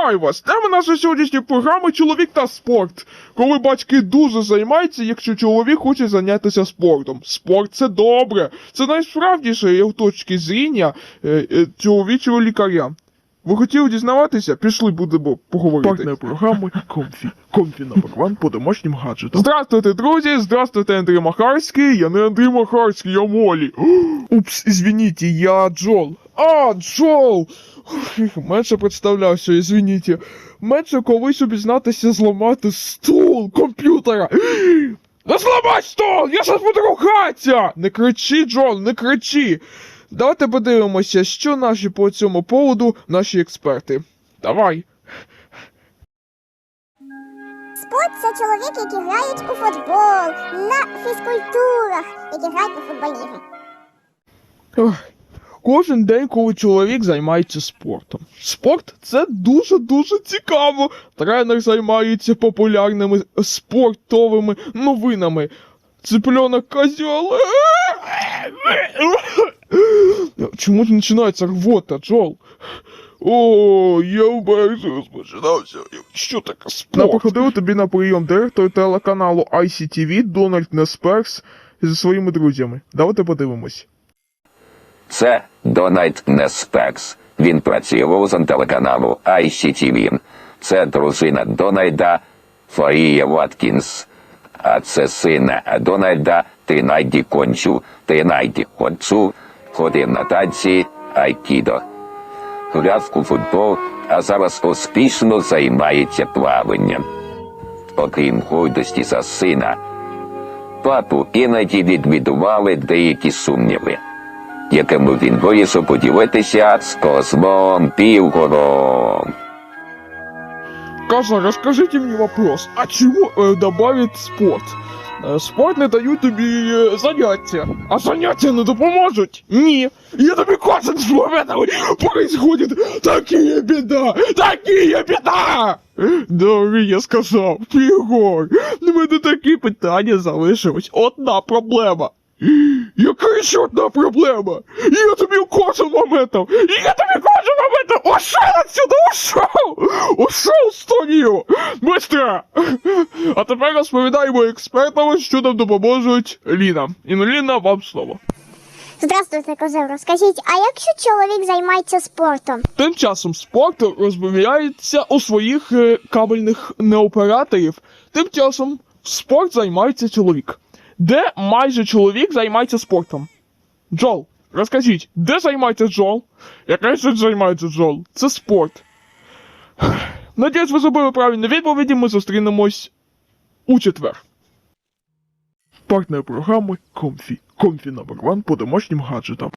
Вітаю вас! Тема нашої сьогоднішньої програми Чоловік та спорт. Коли батьки дуже займаються, якщо чоловік хоче зайнятися спортом. Спорт це добре. Це найсправдіше є в точці зріння е, е, чоловічого лікаря. Ви хотіли дізнаватися? Пішли, будемо поговорити. Партнер програми Комфі. Комфі номер ван по домашнім гаджетам. Здравствуйте, друзі! Здравствуйте, Андрій Махарський. Я не Андрій Махарський, я Молі. Упс, извините, я Джол. А, Джол! Менше представлявся, извините. Менше колись обізнатися зламати стул комп'ютера. Не зламай стол! Я зараз буду рухатися! Не кричи, Джол, не кричи! Давайте подивимося, що наші по цьому поводу наші експерти. Давай. Спорт це чоловіки, які грають у футбол, на фізкультурах, які грають у футбольні ігри. Ох, Кожен день, коли чоловік займається спортом. Спорт це дуже-дуже цікаво. Тренер займається популярними спортовими новинами. Цыпленок козел. Чому ж починається рвота, Джол? О, я вперше розпочинався. Що таке спорт? Наприходив тобі на прийом директор телеканалу ICTV Дональд Несперс зі своїми друзями. Давайте подивимось. Це Дональд Неспекс. Він працює вузом телеканалу ICTV. Це дружина Дональда Форія Ваткінс. А це син Дональда Тринайді Кончу. Тринайді Кончу ходив на танці Айкідо. гуляв у футбол, а зараз успішно займається плаванням. Окрім гордості за сина, папу іноді відвідували деякі сумніви якими він вирішив поділитися з Козлом Півгором. Каша, расскажите мне вопрос, а чему э, добавить спорт? Э, спорт не дают тобі э, заняття, а заняття не допоможуть? Ні. Я тобі кажу, що в этом происходит такие біда, такие біда! Добре, я сказав, Фігор, в мене такі питання залишилось. Одна проблема. Яка ще одна проблема? Я тобі кожен моментом! Я тобі Ушел отсюда! Ушел! Ушел з студію! Быстро! А тепер розповідаємо експертам, що нам допоможуть Ліна. І ну, Ліна, вам слово. Здравствуйте, козел, розкажіть, а якщо чоловік займається спортом? Тим часом спорт розбавляється у своїх е, кабельних неоператорів. Тим часом спорт займається чоловік. Де майже чоловік займається спортом? Джол, розкажіть, де займається Джол? Яка ж займається Джол? Це спорт. Надіюсь, ви зробили правильні відповіді, ми зустрінемось у четвер. Партнер програми Комфі. Комфі номер 1 по домашнім гаджетам.